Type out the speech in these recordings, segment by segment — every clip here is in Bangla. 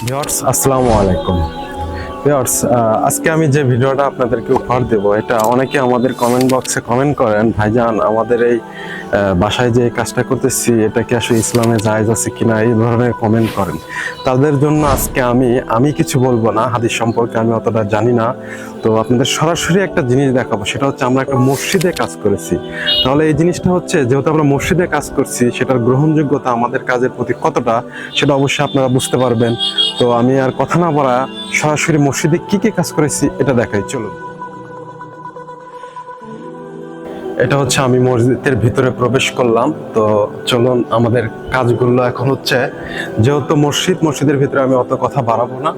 ভিউয়ার্স আসসালামু আলাইকুম ভিউয়ার্স আজকে আমি যে ভিডিওটা আপনাদেরকে উপহার দেব, এটা অনেকে আমাদের কমেন্ট বক্সে কমেন্ট করেন, ভাইজান, আমাদের এই বাসায় যে কাজটা করতেছি, এটা কি আসলে ইসলামে জায়েজ আছে কিনা? এই ধরনের কমেন্ট করেন। তাদের জন্য আজকে আমি আমি কিছু বলব না, হাদিস সম্পর্কে আমি অতটা জানি না। তো আপনাদের সরাসরি একটা জিনিস দেখাবো, সেটা হচ্ছে আমরা একটা মসজিদে কাজ করেছি। তাহলে এই জিনিসটা হচ্ছে, যেহেতু আমরা মসজিদে কাজ করছি, সেটার গ্রহণযোগ্যতা আমাদের কাজের প্রতি কতটা, সেটা অবশ্যই আপনারা বুঝতে পারবেন। তো আমি আর কথা না বলা, সরাসরি মসজিদে কি কি কাজ করেছি এটা দেখাই, চলুন। এটা হচ্ছে আমি মসজিদের ভিতরে প্রবেশ করলাম, তো চলুন আমাদের কাজগুলো এখন হচ্ছে, যেহেতু মসজিদ, মসজিদের ভিতরে আমি অত কথা বাড়াবো না,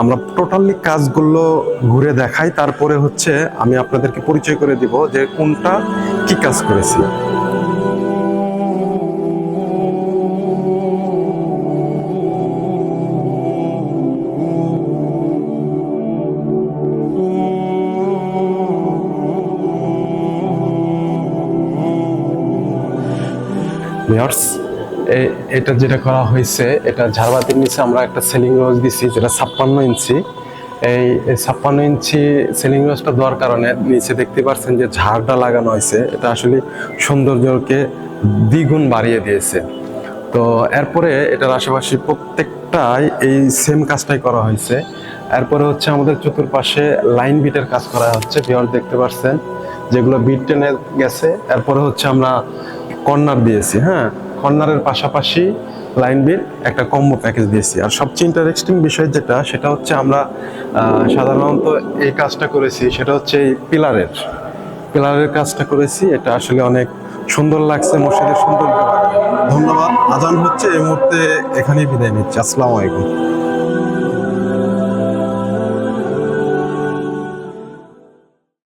আমরা টোটালি কাজগুলো ঘুরে দেখাই, তারপরে হচ্ছে আমি আপনাদেরকে পরিচয় করে দিব যে কোনটা কি কাজ করেছি। ভিউয়ার্স এটা যেটা করা হয়েছে, এটা ঝাড়বাতির নিচে আমরা একটা সেলিং রোজ দিছি, যেটা ছাপ্পান্ন ইঞ্চি। এই ছাপ্পান্ন ইঞ্চি সেলিং রোজটা দেওয়ার কারণে নিচে দেখতে পাচ্ছেন যে ঝাড়টা লাগানো হয়েছে। এটা আসলে সৌন্দর্যকে দ্বিগুণ বাড়িয়ে দিয়েছে। তো এরপরে এটার আশেপাশে প্রত্যেকটাই এই সেম কাজটাই করা হয়েছে। এরপরে হচ্ছে আমাদের চতুর্পাশে লাইন বিটের কাজ করা হচ্ছে ভিওর দেখতে পাচ্ছেন যেগুলো বিট টেনে গেছে। এরপরে হচ্ছে আমরা কর্নার দিয়েছি হ্যাঁ? কর্নারের পাশাপাশি লাইন বিল একটা কম্বো প্যাকেজ দিয়েছি। আর সবচেয়ে ইন্টারেস্টিং বিষয় যেটা, সেটা হচ্ছে আমরা সাধারণত এই কাজটা করেছি, সেটা হচ্ছে এই পিলারের পিলারের কাজটা করেছি, এটা আসলে অনেক সুন্দর লাগছে, মসজিদের সুন্দর ধন্যবাদ। আজান হচ্ছে, এই মুহূর্তে এখানেই বিদায় নিচ্ছি। আসসালামু আলাইকুম।